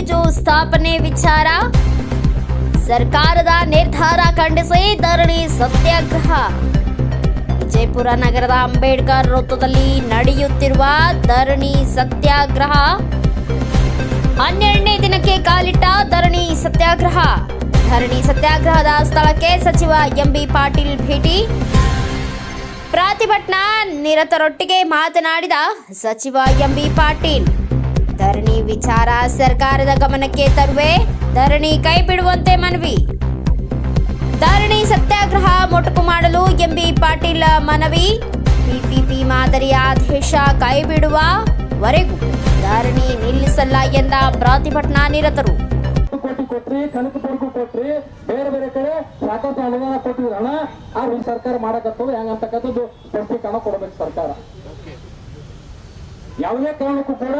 College ಸ್ಥಾಪನೆ ವಿಚಾರ. ಸರ್ಕಾರದ ನಿರ್ಧಾರ ಖಂಡಿಸಿ ಧರಣಿ ಸತ್ಯಾಗ್ರಹ. ವಿಜಯಪುರ ನಗರದ ಅಂಬೇಡ್ಕರ್ ವೃತ್ತದಲ್ಲಿ ನಡೆಯುತ್ತಿರುವ ಧರಣಿ ಸತ್ಯಾಗ್ರಹ. ಹನ್ನೆರಡನೇ ದಿನಕ್ಕೆ ಕಾಲಿಟ್ಟ ಧರಣಿ ಸತ್ಯಾಗ್ರಹ. ಧರಣಿ ಸತ್ಯಾಗ್ರಹದ ಸ್ಥಳಕ್ಕೆ ಸಚಿವ ಎಂಬಿ ಪಾಟೀಲ್ ಭೇಟಿ. ಪ್ರತಿಭಟನಾ ನಿರತರೊಟ್ಟಿಗೆ ಮಾತನಾಡಿದ ಸಚಿವ ಎಂಬಿ ಪಾಟೀಲ್. ವಿಚಾರ ಸರ್ಕಾರದ ಗಮನಕ್ಕೆ ತರುವೆ ಧರಣಿ ಕೈ ಬಿಡುವಂತೆ ಮನವಿ. ಧರಣಿ ಸತ್ಯಾಗ್ರಹ ಮೊಟಕು ಮಾಡಲು ಎಂಬಿ ಪಾಟೀಲ್ ಮನವಿ. ಪಿಪಿಪಿ ಮಾದರಿಯ ಆದೇಶ ಕೈಬಿಡುವವರೆಗೂ ಧರಣಿ ನಿಲ್ಲಿಸಲ್ಲ ಎಂದ ಪ್ರತಿಭಟನಾ ನಿರತರು. ಕೋಟಿ ಕೊಟ್ರಿ ಕನಕಪುರಕ್ಕೂ ಕೊಟ್ರಿ ಬೇರೆ ಬೇರೆ ಕಡೆ ಸಾಕಷ್ಟು ಅನುದಾನ ಕೊಟ್ಟಿದ್ರು. ಹಣ ಆ ಈ ಸರ್ಕಾರ ಮಾಡಕತ್ತದ ಹೆಂಗಂತಕ್ಕಂಥದ್ದು ಸ್ಪಷ್ಟೀಕರಣ ಕೊಡಬೇಕು ಸರ್ಕಾರ. ಯಾವುದೇ ಕಾರಣಕ್ಕೂ ಕೂಡ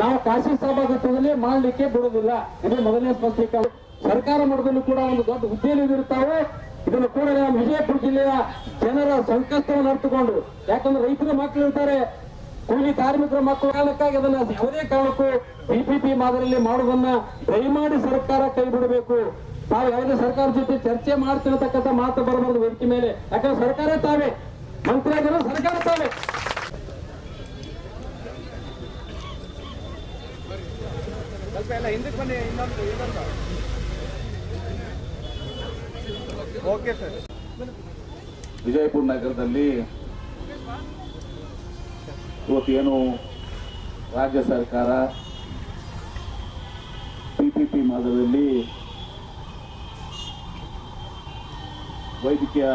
ನಾವು ಖಾಸಗಿ ಸಹಭಾಗಿತ್ವದಲ್ಲಿ ಮಾಡಲಿಕ್ಕೆ ಬಿಡುವುದಿಲ್ಲ. ಇದು ಮೊದಲನೇ ಸ್ಪಷ್ಟೀಕರಣ. ಸರ್ಕಾರ ಮಟ್ಟದಲ್ಲೂ ಕೂಡ ಒಂದು ದೊಡ್ಡ ಹುದ್ದೆಯಲ್ಲಿ ಇರ್ತಾವೆ ಇದನ್ನು ಕೂಡ ನಮ್ಮ ವಿಜಯಪುರ ಜಿಲ್ಲೆಯ ಜನರ ಸಂಕಷ್ಟವನ್ನು ಅರ್ಥಕೊಂಡು ಯಾಕಂದ್ರೆ ರೈತರ ಮಕ್ಕಳು ಇರ್ತಾರೆ ಕೂಲಿ ಕಾರ್ಮಿಕರ ಮಕ್ಕಳು ಕಾಲಕ್ಕಾಗಿ ಅದನ್ನ ಯಾವುದೇ ಕಾರಣಕ್ಕೂ ಬಿಪಿಪಿ ಮಾದರಿಯಲ್ಲಿ ಮಾಡುವುದನ್ನ ದಯಮಾಡಿ ಸರ್ಕಾರ ಕೈ ಬಿಡಬೇಕು. ತಾವು ಯಾವುದೇ ಸರ್ಕಾರ ಜೊತೆ ಚರ್ಚೆ ಮಾಡ್ತಿರತಕ್ಕಂಥ ಮಾತು ಬರಬಾರದು ವೇದಿಕೆ ಮೇಲೆ. ಯಾಕಂದ್ರೆ ಸರ್ಕಾರ ತಾವೇ. ಮಂತ್ರಿ ಆಗಿರೋ ಸರ್ಕಾರ ತಾವೇ. ವಿಜಯಪುರ ನಗರದಲ್ಲಿ ಇವತ್ತೇನು ರಾಜ್ಯ ಸರ್ಕಾರ ಪಿಪಿಪಿ ಮಾದರಿಯಲ್ಲಿ ವೈದ್ಯಕೀಯ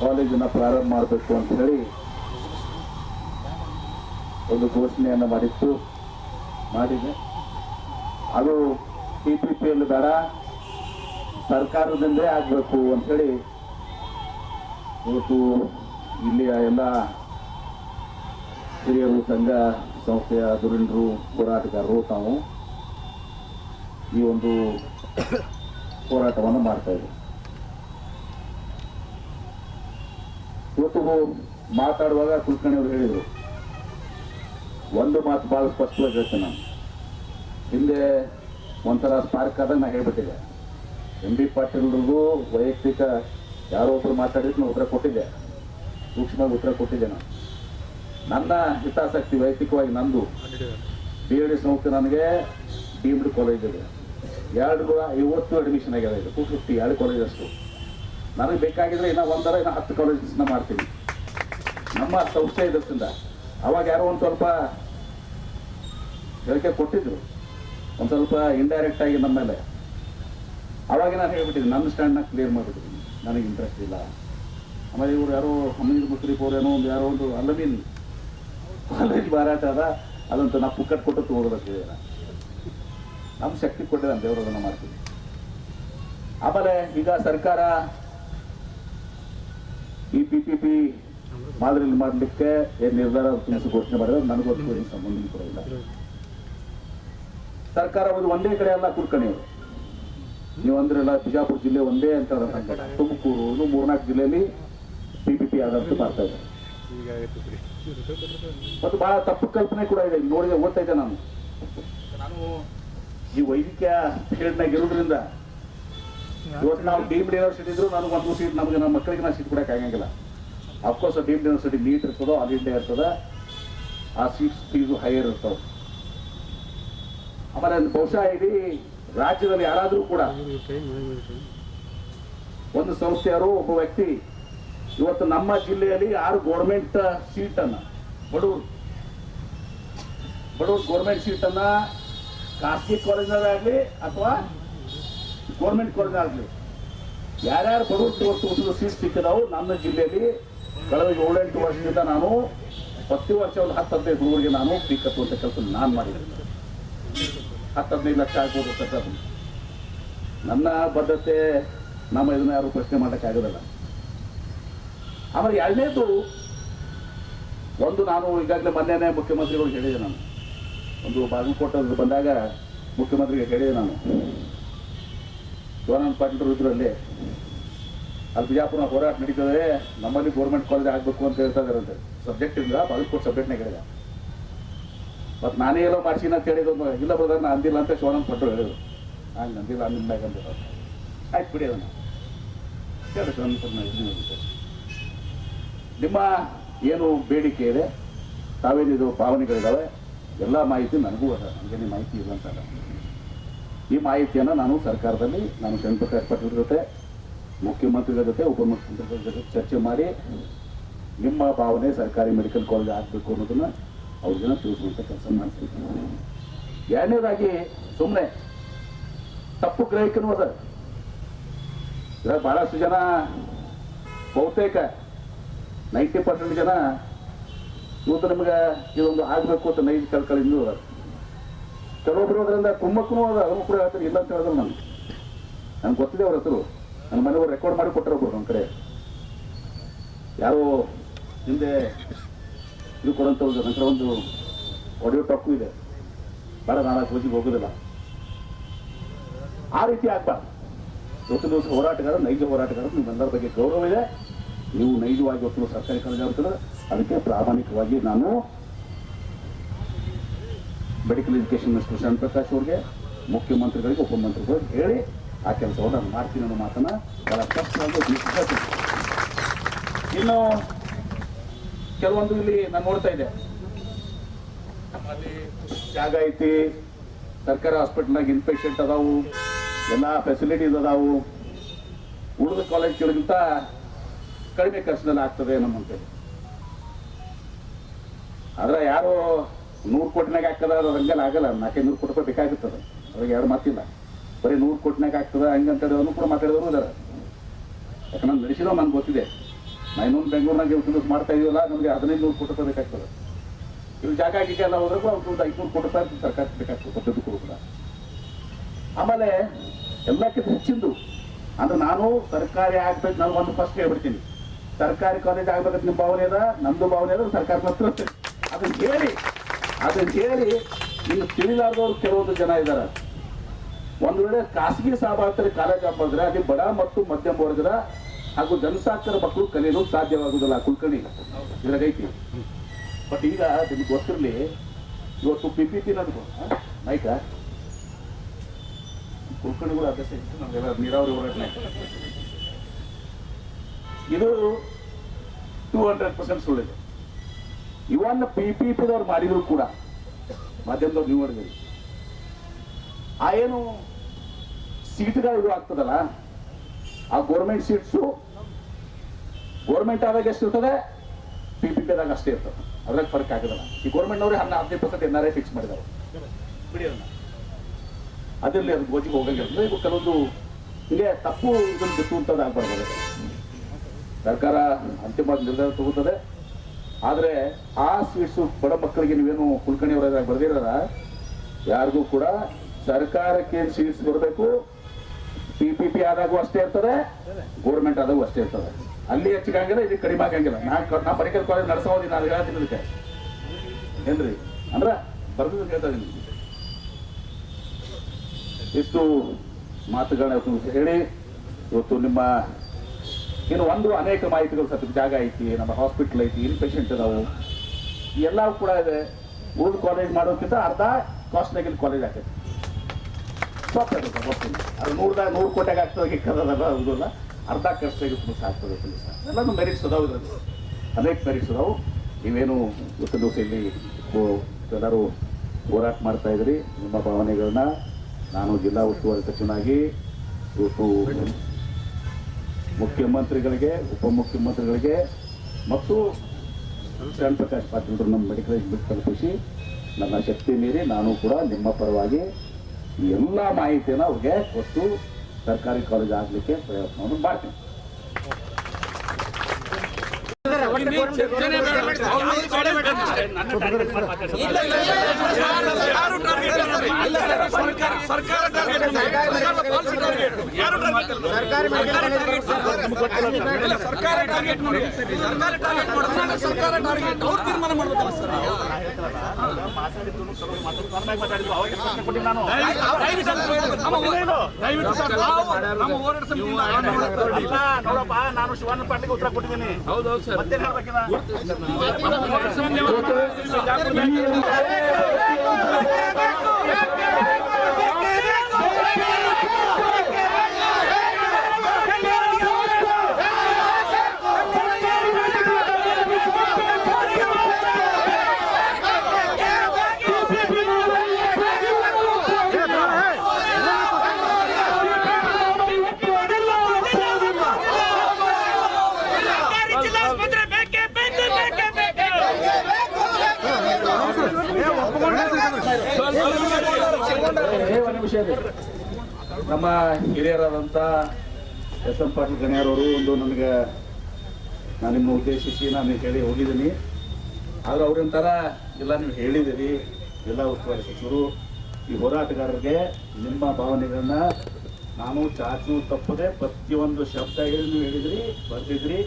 ಕಾಲೇಜನ್ನು ಪ್ರಾರಂಭ ಮಾಡಬೇಕು ಅಂತ ಹೇಳಿ ಒಂದು ಘೋಷಣೆಯನ್ನು ಮಾಡಿತ್ತು. ಮಾಡಿದೆ. ಅದು ಪಿ ಪಿ ಪಿಯಲ್ಲಿ ಬೇಡ. ಸರ್ಕಾರದಿಂದಲೇ ಆಗಬೇಕು ಅಂಥೇಳಿ ಇವತ್ತು ಇಲ್ಲಿಯ ಎಲ್ಲ ಹಿರಿಯರು, ಸಂಘ ಸಂಸ್ಥೆಯ ಧುರೀಣರು ಹೋರಾಟಗಾರರು ತಾವು ಈ ಒಂದು ಹೋರಾಟವನ್ನು ಮಾಡ್ತಾ ಇದ್ದೀವಿ ಇವತ್ತು ಮಾತಾಡುವಾಗ ಕುಲಕರ್ಣಿಯವರು ಹೇಳಿದರು ಒಂದು ಮಾತು ಭಾಳ ಸ್ಪಷ್ಟವಾಗಿ ಹೇಳ್ತೇನೆ ನಾನು. ಹಿಂದೆ ಒಂಥರ ಸ್ಪಾರ್ಕ್ ಆದಾಗ ನಾನು ಹೇಳ್ಬಿಟ್ಟಿದ್ದೆ. ಎಂ ಬಿ ಪಾಟೀಲ್ರಿಗೂ ವೈಯಕ್ತಿಕ ಯಾರೋ ಒಬ್ರು ಮಾತಾಡಿದ್ರು ಉತ್ತರ ಕೊಟ್ಟಿದ್ದೆ. ಸೂಕ್ಷ್ಮವಾಗಿ ಉತ್ತರ ಕೊಟ್ಟಿದ್ದೆ ನಾನು. ನನ್ನ ಹಿತಾಸಕ್ತಿ ವೈಯಕ್ತಿಕವಾಗಿ ನಂದು. ಬಿ ಎಡ್ ಸಂಸ್ಥೆ ನನಗೆ ಡೀಮ್ಡ್ ಕಾಲೇಜ್ ಇದೆ. ಎರಡು ಐವತ್ತು ಅಡ್ಮಿಷನ್ ಆಗಿದೆ ಇದು ಟೂ ಫಿಫ್ಟಿ ಎರಡು ಕಾಲೇಜ್ ಅಷ್ಟು. ನನಗೆ ಬೇಕಾಗಿದ್ರೆ ಇನ್ನೂ ಒಂದರ ಇನ್ನೂ ಹತ್ತು ಕಾಲೇಜಸ್ನ ಮಾಡ್ತೀವಿ ನಮ್ಮ ಸಂಸ್ಥೆ ಇದರಿಂದ ಅವಾಗ ಯಾರೋ ಒಂದು ಸ್ವಲ್ಪ ಹೇಳಿಕೆ ಕೊಟ್ಟಿದ್ರು. ಒಂದು ಸ್ವಲ್ಪ ಇಂಡೈರೆಕ್ಟ್ ಆಗಿ ನಮ್ಮ ಮೇಲೆ. ಅವಾಗ ನಾನು ಹೇಳ್ಬಿಟ್ಟಿದ್ದೀನಿ ನನ್ನ ಸ್ಟ್ಯಾಂಡ್ನ ಕ್ಲಿಯರ್ ಮಾಡಿಬಿಟ್ಟಿದ್ದೀನಿ ನನಗೆ ಇಂಟ್ರೆಸ್ಟ್ ಇಲ್ಲ. ಆಮೇಲೆ ಇವ್ರು ಯಾರೋ ಹಮೀದ್ ಮುಸ್ರೀಫ್ ಅವ್ರು ಏನೋ ಒಂದು ಯಾರೋ ಒಂದು ಅಲ್ಲಮೀನ್ ಕಾಲೇಜ್ ಮಾರಾಟ ಅದ, ಅದಂತ ನಾ ಪುಕ್ಕಟ್ ಕೊಟ್ಟು ತಗೋಬೇಕು ನಮ್ಮ ಶಕ್ತಿ ಕೊಟ್ಟಿದ್ದಾನೆ ದೇವರು ಅದನ್ನು ಮಾಡ್ತೀವಿ ಆಮೇಲೆ ಈಗ ಸರ್ಕಾರ ಈ ಪಿ ಪಿ ಪಿ ಮಾದರಿಯಲ್ಲಿ ಮಾಡಲಿಕ್ಕೆ ಏನು ನಿರ್ಧಾರ ತಿಳಿಸಿ ಘೋಷಣೆ ಮಾಡಿದ್ರೆ ನನಗೊತ್ತು ಏನು ಸಂಬಂಧ ಕೂಡ ಇಲ್ಲ. ಸರ್ಕಾರ ಒಂದು ಒಂದೇ ಕಡೆ ಎಲ್ಲ ಕುರ್ಕಣಿ. ನೀವು ಅಂದ್ರಲ್ಲ ಬಿಜಾಪುರ ಜಿಲ್ಲೆ ಒಂದೇ ಅಂತ. ತುಮಕೂರು ಮೂರ್ನಾಲ್ಕು ಜಿಲ್ಲೆಯಲ್ಲಿ ಪಿ ಪಿ ಪಿ ಆದಂತ ಮಾಡ್ತಾ ಆಗೈತೆ ಮತ್ತು ಬಹಳ ತಪ್ಪು ಕಲ್ಪನೆ ಕೂಡ ಇದೆ. ನೋಡಿದೆ ಓದ್ತಾ ಇದ್ದೆ ನಾನು. ನಾನು ಈ ವೈದ್ಯಕೀಯ ಫೀಲ್ಡ್ನಾಗ ಇರೋದ್ರಿಂದ ಇವತ್ತು ನಾವು ಡೀಮ್ಡ್ ಯೂನಿವರ್ಸಿಟಿ ಇದ್ರು ನನಗೆ ಒಂದು ಸೀಟ್ ನಮಗೆ ನಮ್ಮ ಮಕ್ಕಳಿಗೆ ನಾವು ಸೀಟ್ ಕೊಡಕ್ಕೆ ಆಗಂಗಿಲ್ಲ. Of course deemed university NEET ಇರ್ತದೋ ಆಲ್ ಇಂಡಿಯಾ ಇರ್ತದ. ಆ ಸೀಟ್ಸ್ ಫೀಸು ಹೈಯರ್ ಇರ್ತವೆ. ಆಮೇಲೆ ಬಹುಶಃ ಇಡೀ ರಾಜ್ಯದಲ್ಲಿ ಯಾರಾದರೂ ಕೂಡ ಒಂದು ಸಂಸ್ಥೆಯವರು ಒಬ್ಬ ವ್ಯಕ್ತಿ ಇವತ್ತು ನಮ್ಮ ಜಿಲ್ಲೆಯಲ್ಲಿ ಯಾರು ಗೌರ್ಮೆಂಟ್ ಸೀಟ್ ಅನ್ನ ಬಡವರು ಬಡವರು ಗೌರ್ಮೆಂಟ್ ಸೀಟ್ ಅನ್ನ ಖಾಸಗಿ ಕಾಲೇಜ್ನಾಗಲಿ ಅಥವಾ ಗೌರ್ಮೆಂಟ್ ಕಾಲೇಜ್ನಾಗಲಿ ಯಾರ್ಯಾರು ಬಡವರು ಇವತ್ತು ಸೀಟ್ ಸಿಕ್ಕಿದಾವು ನಮ್ಮ ಜಿಲ್ಲೆಯಲ್ಲಿ ಕಳೆದ ಏಳೆಂಟು ವರ್ಷದಿಂದ ನಾನು ಪ್ರತಿ ವರ್ಷ ಒಂದು ಹತ್ತು ಹದಿನೈದು ಹುಡುಗರಿಗೆ ನಾನು ಪೀಕ್ ಹತ್ತುವಂಥ ಕೆಲಸ ನಾನು ಮಾಡಿದ್ದೀನಿ. ಹತ್ತು ಹದಿನೈದು ಲಕ್ಷ ಆಗ್ಬೋದು ಅಂತ ನನ್ನ ಬದ್ಧತೆ, ನಮ್ಮ ಇದನ್ನ ಯಾರು ಪ್ರಶ್ನೆ ಮಾಡೋಕ್ಕಾಗೋದಿಲ್ಲ ಆಮೇಲೆ ಎರಡನೇದು, ಒಂದು ನಾನು ಈಗಾಗಲೇ ಮೊನ್ನೆನೇ ಮುಖ್ಯಮಂತ್ರಿಗಳು ಹೇಳಿದೆ ನಾನು. ಒಂದು ಬಾಗಲಕೋಟೆ ಬಂದಾಗ ಮುಖ್ಯಮಂತ್ರಿಗೆ ಹೇಳಿದೆ ನಾನು. ಶಿವಾನಂದ ಪಾಟೀಲ್ ಇದ್ರು ಅಲ್ಲಿ ಬಿಜಾಪುರ ಹೋರಾಟ ನಡೀತದೆ, ನಮ್ಮಲ್ಲಿ ಗೌರ್ಮೆಂಟ್ ಕಾಲೇಜ್ ಆಗಬೇಕು ಅಂತ ಹೇಳ್ತಾ ಇದಾರಂತೆ ಸಬ್ಜೆಕ್ಟ್ ಇಂದ ಬಾಗಲಕೋಟೆ ಸಬ್ಜೆಕ್ಟ್ನಾಗ ಹೇಳಿದೆ ಮತ್ತು ನಾನೇ ಎಲ್ಲೋ ಮಾಡ್ಸಿನ ಅಂತ ಹೇಳಿದ್ರು ಇಲ್ಲ ಬ್ರದರ್ ನಾ ಅಂದಿಲ್ಲ ಅಂತ ಶಿವಾನಂದ ಪಟ್ಟರು ಹೇಳಿದ್ರು. ನಾನು ಅಂದಿಲ್ಲ ಅಂದಿಲ್ಲ ಅಂತ ಆಯ್ತು, ಬಿಡಿ ಅದನ್ನು. ಹೇಳಿ ಶಿವಾನಂದ ಪಟ್ಟ ನಿಮ್ಮ ಏನು ಬೇಡಿಕೆ ಇದೆ? ತಾವೇನಿದು ಭಾವನೆಗಳಿದ್ದಾವೆ ಎಲ್ಲ ಮಾಹಿತಿ ನನಗೂ ಅದ. ನನಗೇನು ಮಾಹಿತಿ ಇಲ್ಲ ಅಂತ ಈ ಮಾಹಿತಿಯನ್ನು ನಾನು ಸರ್ಕಾರದಲ್ಲಿ, ನಾನು ಚಂದ್ರಪ್ರಕಾಶ್ ಪಾಟೀಲ್ ಜೊತೆ ಮುಖ್ಯಮಂತ್ರಿಗಳ ಜೊತೆ ಉಪಮುಖ್ಯಮಂತ್ರಿಗಳ ಜೊತೆ ಚರ್ಚೆ ಮಾಡಿ ನಿಮ್ಮ ಭಾವನೆ ಸರ್ಕಾರಿ ಮೆಡಿಕಲ್ ಕಾಲೇಜ್ ಆಗಬೇಕು ಅನ್ನೋದನ್ನ ಅವ್ರಿಗೆಲ್ಲ ತಿಳಿಸುವಂಥ ಕೆಲಸ ಮಾಡ್ತೀವಿ ಎರಡನೇದಾಗಿ ಸುಮ್ಮನೆ ತಪ್ಪು ಗ್ರಹಿಕನು ಅದ. ಇದ್ರಾಗ ಬಹಳಷ್ಟು ಜನ, ಬಹುತೇಕ ನೈಂಟಿ ಪರ್ಸೆಂಟ್ ಜನ ಇವತ್ತು ನಮ್ಗೆ ಇದೊಂದು ಆಗಬೇಕು ಅಂತ ನೈಜ ಕಳ್ಕಳಿಂದ ಅದ. ಕೆಲವೊಬ್ರು ಅದರಿಂದ ಕುಮ್ಮಕ್ಕೂ ಅದ, ಅದನ್ನು ಕೂಡ ಹೇಳ್ತಾರೆ, ಇಲ್ಲ ಅಂತ ಹೇಳಿದ್ರು ನಾನು ನನಗೆ ಗೊತ್ತಿದೆ ಅವ್ರ ಹೆಸರು. ನನ್ನ ಮನೆಯವರು ರೆಕಾರ್ಡ್ ಮಾಡಿ ಕೊಟ್ಟಿರೋದು ನಮ್ಮ ಕಡೆ. ಯಾರೋ ಹಿಂದೆ ಇದು ಕೊಡೋಂಥ ಒಂದು ಕಡೆ ಒಂದು ಆಡಿಯೋ ಟಾಕು ಇದೆ. ಬೇಡ ನಾಲ್ಕು ಹೋಗಿ ಹೋಗೋದಿಲ್ಲ. ಆ ರೀತಿ ಆಗ್ಬಾರ್ದು. ಇವತ್ತು ದಿವಸ ಹೋರಾಟಗಾರ, ನೈಜ ಹೋರಾಟಗಾರರು ನಿಮ್ಮೆಲ್ಲರ ಬಗ್ಗೆ ಗೌರವ ಇದೆ. ನೀವು ನೈಜವಾಗಿ ಇವತ್ತು ಸರ್ಕಾರಿ ಕಾಲೇಜ್ ಅದಕ್ಕೆ ಪ್ರಾಮಾಣಿಕವಾಗಿ ನಾನು medical education minister Shanta Prakash ಅವ್ರಿಗೆ, ಮುಖ್ಯಮಂತ್ರಿಗಳಿಗೆ, ಉಪಮಂತ್ರಿಗಳಿಗೆ ಹೇಳಿ ಆ ಕೆಲಸವನ್ನು ನಾನು ಮಾಡ್ತೀನಿ ಅನ್ನೋ ಮಾತನ್ನ ಬಹಳ ಸ್ಪಷ್ಟವಾಗಿ. ಇನ್ನು ಕೆಲವೊಂದು ಇಲ್ಲಿ ನಾನು ನೋಡ್ತಾ ಇದ್ದೆ. ನಮ್ಮಲ್ಲಿ ಜಾಗ ಐತಿ, ಸರ್ಕಾರಿ ಹಾಸ್ಪಿಟಲ್ನಾಗ ಇನ್ಪೇಷೆಂಟ್ ಅದಾವು, ಎಲ್ಲ ಫೆಸಿಲಿಟೀಸ್ ಅದಾವು. ಉಳಿದ ಕಾಲೇಜ್ಗಳಿಗಿಂತ ಕಡಿಮೆ ಖರ್ಚಿನಲ್ಲಿ ಆಗ್ತದೆ ನಮ್ಮಂತೇಳಿ ಆದ್ರೆ ಯಾರು ನೂರು ಕೋಟಿನಾಗ ಹಾಕದ ಅದು ಹಂಗೆಲ್ಲ, ಆಗಲ್ಲ. ನಾಲ್ಕೈದು ನೂರು ಕೋಟಿ ರೂಪಾಯಿ ಬೇಕಾಗುತ್ತದೆ ಅದ್ರಾಗ ಎರಡು ಮಾತಿಲ್ಲ. ಬರೀ ನೂರು ಕೋಟಿನಾಗ ಆಗ್ತದ ಹಂಗಂತೇಳಿ ಅದನ್ನು ಕೂಡ ಮಾತಾಡಿದವರು ಇದಾರೆ. ಯಾಕಂದ್ರೆ ನಡೆಸಿರೋ ನನ್ಗೆ ಗೊತ್ತಿದೆ. ನಾ ಇನ್ನೊಂದು ಬೆಂಗಳೂರಿನಾಗ ಇವತ್ತು ಮಾಡ್ತಾ ಇದೀವಲ್ಲ, ನಮಗೆ ಹದಿನೈದು ನೂರು ಕೋಟಿ ರೂಪಾಯಿ ಬೇಕಾಗ್ತದೆ. ಇವು ಜಾಗ ಗೀಗ ಎಲ್ಲ ಹೋದ್ರೆ ಕೂಡ ಒಂದು ಐದುನೂರು ಕೋಟಿ ರೂಪಾಯಿ ಸರ್ಕಾರ ಬೇಕಾಗ್ತದೆ ಪದ್ಧತಿ ಕೂಡ. ಆಮೇಲೆ ಎಲ್ಲಕ್ಕಿಂತ ಹೆಚ್ಚಿಂದು, ಅಂದ್ರೆ ನಾನು ಸರ್ಕಾರಿ ಆಗ್ಬೇಕು, ನಾನು ಒಂದು ಫಸ್ಟ್ ಹೇಳ್ಬಿಡ್ತೀನಿ. ಸರ್ಕಾರಿ ಕಾಲೇಜ್ ಆಗ್ಬೇಕಂತ ನಿಮ್ಮ ಭಾವನೆ ಅದ ನಮ್ದು ಭಾವನೆ ಅದ, ಸರ್ಕಾರ ಅದನ್ನ ಹೇಳಿ ಅದನ್ನ ಹೇಳಿ ನೀವು ತಿಳಿಲಾರ್ದವ್ರು ಕೆಲವೊಂದು ಜನ ಇದ್ದಾರೆ ಒಂದು ವೇಳೆ ಖಾಸಗಿ ಸಹಭಾಗಿತ್ವದಲ್ಲಿ ಕಾಲೇಜ್ ಹಾಕಿದ್ರೆ ಅಲ್ಲಿ ಬಡ ಮತ್ತು ಮಧ್ಯಮ ವರ್ಗದ ಹಾಗೂ ಜನಸಾಕ್ಷರ ಮಕ್ಕಳು ಕಲಿಯಲು ಸಾಧ್ಯವಾಗುವುದಿಲ್ಲ. ಕುಲ್ಕರ್ಣಿ. ಇದ್ರಾಗೈತಿ ಬಟ್ ಈಗ ನಿಮ್ಗೆ ಗೊತ್ತಿರಲಿ, ಇವತ್ತು ಪಿ ಪಿ ಪಿ ನಡ್ಕೊ ಮೈಕ ಕುಲ್ಕರ್ಣಿಗಳು ಅಭ್ಯಾಸ ಇತ್ತು ನಮ್ಗೆಲ್ಲ ನೀರಾವರಿ ಹೋರಾಟ ಇದು ಟೂ ಹಂಡ್ರೆಡ್ ಪರ್ಸೆಂಟ್ ಸುಳ್ಳಿದೆ. ಇವನ್ನ ಪಿ ಪಿ ಪಿದವ್ರು ಮಾಡಿದ್ರು ಕೂಡ. ಮಾಧ್ಯಮದವ್ರು ನೀವು ಮಾಡಿದ್ರಿ ಆ ಏನು ಸೀಟ್ಗಳು ಇದು ಆಗ್ತದಲ್ಲ? ಆ ಗೋರ್ಮೆಂಟ್ ಸೀಟ್ಸು ಗೋರ್ಮೆಂಟ್ ಆದಾಗ ಎಷ್ಟು ಇರ್ತದೆ? ಪಿ ಪಿ ಪಿದಾಗ ಅಷ್ಟೇ ಇರ್ತದೆ. ಅದ್ರಾಗ ಫರ್ಕ್ ಆಗದಲ್ಲ. ಈ ಗೋರ್ಮೆಂಟ್ನವ್ರಿಗೆ ಹನ್ನ ಹದಿನೈದು percent N R I fix ಮಾಡಿದಾರೆ. ಬಿಡಿ ಅದು ಗೋಜಿಗೆ ಹೋಗಂಗಿಲ್ಲ. ಇವು ಕೆಲವೊಂದು ಹೀಗೆ ತಪ್ಪು ಇದನ್ನು ಬಿತ್ತುವಂಥದ್ದು ಆಗ್ಬಾರ್ದು. ಸರ್ಕಾರ ಅಂತಿಮ ನಿರ್ಧಾರ ತಗೋತದೆ. ಆದರೆ ಆ ಸೀಟ್ಸು ಬಡ ಮಕ್ಕಳಿಗೆ ನೀವೇನು ಕುಲಕರ್ಣಿ ಅವರ ಬರೆದಿರಲ್ಲ ಯಾರಿಗೂ ಕೂಡ ಸರ್ಕಾರಕ್ಕೆ ಸೀಟ್ಸ್ ಬರಬೇಕು ಪಿ ಪಿ ಪಿ ಆದಾಗೂ ಅಷ್ಟೇ ಇರ್ತದೆ ಗೋರ್ಮೆಂಟ್ ಆದಾಗೂ ಅಷ್ಟೇ ಇರ್ತದೆ. ಅಲ್ಲಿ ಹೆಚ್ಚಿಗಾಗಿಲ್ಲ ಇಲ್ಲಿ ಕಡಿಮೆ ಆಗಂಗಿಲ್ಲ ನಾ ನಾ ಪರಿಕಲ್ ಕಾಲೇಜ್ ನಡೆಸೋದಿ ನಾನು ಹೇಳ್ತೀನಿ ಅದಕ್ಕೆ ಏನ್ರಿ? ಅಂದ್ರೆ ಬರ್ದು ಕೇಳ್ತಾ ಇಷ್ಟು ಮಾತುಗಳನ್ನ ಹೇಳಿ, ಇವತ್ತು ನಿಮ್ಮ ಇನ್ನು ಒಂದು ಅನೇಕ ಮಾಹಿತಿಗಳು ಸತ್ಯ ಜಾಗ ಐತಿ, ನಮ್ಮ ಹಾಸ್ಪಿಟಲ್ ಐತಿ ಇನ್ ಪೇಷಂಟ್ ಅದಾವು. ಎಲ್ಲವೂ ಕೂಡ ಇದೆ. ಉಳಿದ ಕಾಲೇಜ್ ಮಾಡೋಕ್ಕಿಂತ ಅರ್ಧ ಕಾಸ್ಟ್ ಇಲ್ಲಿ ಕಾಲೇಜ್ ಆಗ್ತೈತಿ. ಆಗುತ್ತೆ ಗೊತ್ತಿಲ್ಲ ಅದು ನೂರದಾಗ ನೂರು ಕೋಟಿಗೆ ಆಗ್ತದೆ ಹಿಕ್ಕದಲ್ಲ ಹೌದಲ್ಲ ಅರ್ಧ ಖರ್ಚಾಗಿ ತುಂಬ ಆಗ್ತದೆ ಪೊಲೀಸ್ ಎಲ್ಲನೂ ಮೆರಿಟ್ಸ್ ಅದಾವು ಇದರಲ್ಲಿ ಅನೇಕ ಮೆರಿಟ್ಸ್ ಅದಾವು ನೀವೇನು ಇವತ್ತು ದಿವಸ ಎಲ್ಲರೂ ಹೋರಾಟ ಮಾಡ್ತಾ ಇದ್ರಿ. ನಿಮ್ಮ ಭಾವನೆಗಳನ್ನ ನಾನು ಜಿಲ್ಲಾ ಉಸ್ತುವಾರಿ ಸಚಿವನಾಗಿ ಮುಖ್ಯಮಂತ್ರಿಗಳಿಗೆ, ಉಪಮುಖ್ಯಮಂತ್ರಿಗಳಿಗೆ ಮತ್ತು ಶರಣ್ ಪ್ರಕಾಶ್ ಪಾಟೀಲ್ ನಮ್ಮ ಮೆಡಿಕಲ್ ಬಿಟ್ಟು ತಲುಪಿಸಿ ನನ್ನ ಶಕ್ತಿ ಮೀರಿ ನಾನು ಕೂಡ ನಿಮ್ಮ ಪರವಾಗಿ ಎಲ್ಲ ಮಾಹಿತಿಯನ್ನು ಅವ್ರಿಗೆ ಕೊಟ್ಟು ಸರ್ಕಾರಿ ಕಾಲೇಜ್ ಆಗಲಿಕ್ಕೆ ಪ್ರಯತ್ನವನ್ನು ಮಾಡ್ತೀನಿ ಸರ್ಕಾರ ಟಾರ್ಗೆಟ್ ಮಾಡಿ ಸರ್ಕಾರ ಟಾರ್ಗೆಟ್ ಮಾಡಿ ಸರ್ಕಾರ ಟಾರ್ಗೆಟ್ ಅವ್ರು ತೀರ್ಮಾನ ಮಾಡ್ಬೇಕಲ್ಲ ಸರ್ ನೋಡಪ್ಪ ನಾನು. ಶಿವಣ್ಣ ಪಾಟಿಗೆ ಉತ್ತರ ಕೊಟ್ಟಿದ್ದೀನಿ ಮತ್ತೆ ಜಿಲ್ಲಾಸ್ಪತ್ರೆ ನಮ್ಮ ಹಿರಿಯರಾದಂಥ ಎಸ್ ಎಂ ಪಾಟೀಲ್ ಗಣ್ಯರವರು ಒಂದು ನನಗೆ ನಾನು ನಿಮ್ಮ ಉದ್ದೇಶಿಸಿ ನಾನು ಹೇಳಿ ಹೋಗಿದ್ದೀನಿ. ಆದರೆ ಅವ್ರಂತರ ಎಲ್ಲ ನೀವು ಹೇಳಿದಿರಿ ಜಿಲ್ಲಾ ಉಸ್ತುವಾರಿ ಸಚಿವರು, ಈ ಹೋರಾಟಗಾರರಿಗೆ ನಿಮ್ಮ ಭಾವನೆಗಳನ್ನ ನಾನು ಚಾಚು ತಪ್ಪದೆ ಪ್ರತಿಯೊಂದು ಶಬ್ದ ಹೇಳಿ ನೀವು ಹೇಳಿದ್ರಿ ಬರ್ತಿದ್ರಿ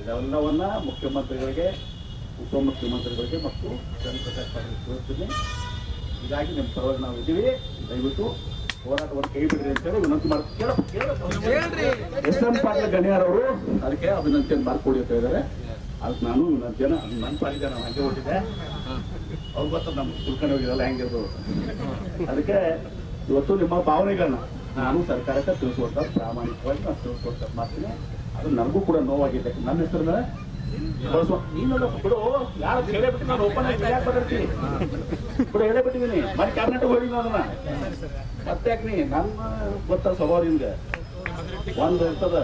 ಇದೆಲ್ಲವನ್ನ ಮುಖ್ಯಮಂತ್ರಿಗಳಿಗೆ, ಉಪಮುಖ್ಯಮಂತ್ರಿಗಳಿಗೆ ಮತ್ತು ಚಂದ್ರಪ್ರಕಾಶ್ ಪಾಟೀಲ್ ಹೀಗಾಗಿ ನಿಮ್ಮ ಪರವಾಗಿ ನಾವು ಇದ್ದೀವಿ ದಯವಿಟ್ಟು ಹೋರಾಟವನ್ನು ಕೈ ಬಿಡ್ರಿ ಅಂತೇಳಿ ವಿನಂತಿ ಮಾಡ್ತೀನಿ. ಎಸ್ ಎಂ ಪಾಟೀಲ್ ಗಣ್ಯರವರು ಅದಕ್ಕೆ ಅಭಿನಂದನೆಯನ್ನು ಮಾಡ್ಕೊಡಿ ಅಂತ ಇದ್ದಾರೆ ಅದಕ್ಕೆ ನಾನು ವಿನಂತಿಯನ್ನು ಅದು ನನ್ನ ಪಾಲಿಗೆ ನಾನು ಹಂಗೆ ಹೊಟ್ಟಿದ್ದೆ ಅವ್ರು ಗೊತ್ತ ನಮ್ಮ ತಿಳ್ಕೊಂಡು ಹೋಗಿರಲ್ಲ ಹೆಂಗಿರೋದು ಅದಕ್ಕೆ ಇವತ್ತು ನಿಮ್ಮ ಭಾವನೆಗಳನ್ನ ನಾನು ಸರ್ಕಾರಕ್ಕೆ ತಿಳಿಸುವಂತ ಪ್ರಾಮಾಣಿಕವಾಗಿ ನಾನು ತಿಳಿಸ್ಕೊಡ್ತಾರೆ ಮಾಡ್ತೀನಿ. ಅದು ನನಗೂ ಕೂಡ ನೋವಾಗಿದೆ. ನನ್ನ ಹೆಸರನ್ನ ಬಿಡು ಯಾರು ನಾನು ಓಪನ್ ಆಗಿ ಯಾಕೆ ಮಾತಾಡ್ತೀನಿ? ಬಿಡು ಮನೆ ಕ್ಯಾಬಿನೆಟ್ ಹೋಗಿ ಅದನ್ನ ಮತ್ತೆ ಯಾಕೆ ನೀ? ನನ್ನ ಗೊತ್ತ ಸ್ವಭಾವ ನಿಮ್ಗೆ ಒಂದು ಇರ್ತದ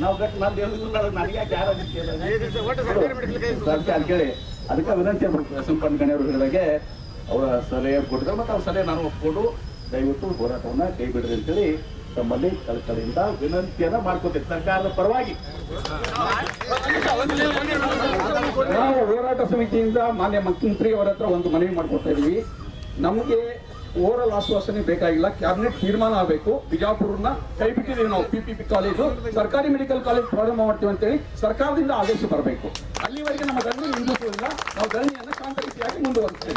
ನಾವು ಗಟ್ಟಿ ನಾನು ದೇವ್ರ ನನಗೆ ಯಾಕೆ ಯಾರು ಕೇಳಿ ಅದಕ್ಕೆ ವಿನಂತಿ ಸಿಂಪನ್ ಗಣ್ಯರು ಹೇಳಿದಾಗೆ ಅವರ ಸಲಹೆ ಕೊಟ್ಟಿದ್ದಾರೆ. ಮತ್ತೆ ಅವ್ರ ಸಲಹೆ ನಾನು ಒಪ್ಕೊಂಡು ದಯವಿಟ್ಟು ಹೋರಾಟವನ್ನ ಕೈ ಬಿಡ್ರಿ ಅಂತೇಳಿ ತಮ್ಮಲ್ಲಿ ಕಳಕಳಿಯಿಂದ ವಿನಂತಿಯನ್ನ ಮಾಡ್ಕೊತೀವಿ ಸರ್ಕಾರದ ಪರವಾಗಿ. ನಾವು ಹೋರಾಟ ಸಮಿತಿಯಿಂದ ಮಾನ್ಯ ಮುಖ್ಯಮಂತ್ರಿ ಅವರ ಹತ್ರ ಒಂದು ಮನವಿ ಮಾಡ್ಕೊತಾ ಇದೀವಿ. ನಮಗೆ ಓವರಲ್ ಆಶ್ವಾಸನೆ ಬೇಕಾಗಿಲ್ಲ. ಕ್ಯಾಬಿನೆಟ್ ತೀರ್ಮಾನ ಆಗಬೇಕು. ಬಿಜಾಪುರನ ಕೈ ಬಿಟ್ಟಿದ್ದೀವಿ ನಾವು ಪಿ ಪಿ ಪಿ ಕಾಲೇಜು ಸರ್ಕಾರಿ ಮೆಡಿಕಲ್ ಕಾಲೇಜ್ ಪ್ರಾರಂಭ ಮಾಡ್ತೀವಿ ಅಂತೇಳಿ ಸರ್ಕಾರದಿಂದ ಆದೇಶ ಬರಬೇಕು. ಅಲ್ಲಿವರೆಗೆ ನಮ್ಮ ಧರಣಿ ನಿಲ್ಲಿಸುವುದಿಲ್ಲ. ನಾವು ಧರಣಿಯನ್ನು ಶಾಂತ ರೀತಿಯಾಗಿ ಮುಂದುವರಿಸ್ತೇವೆ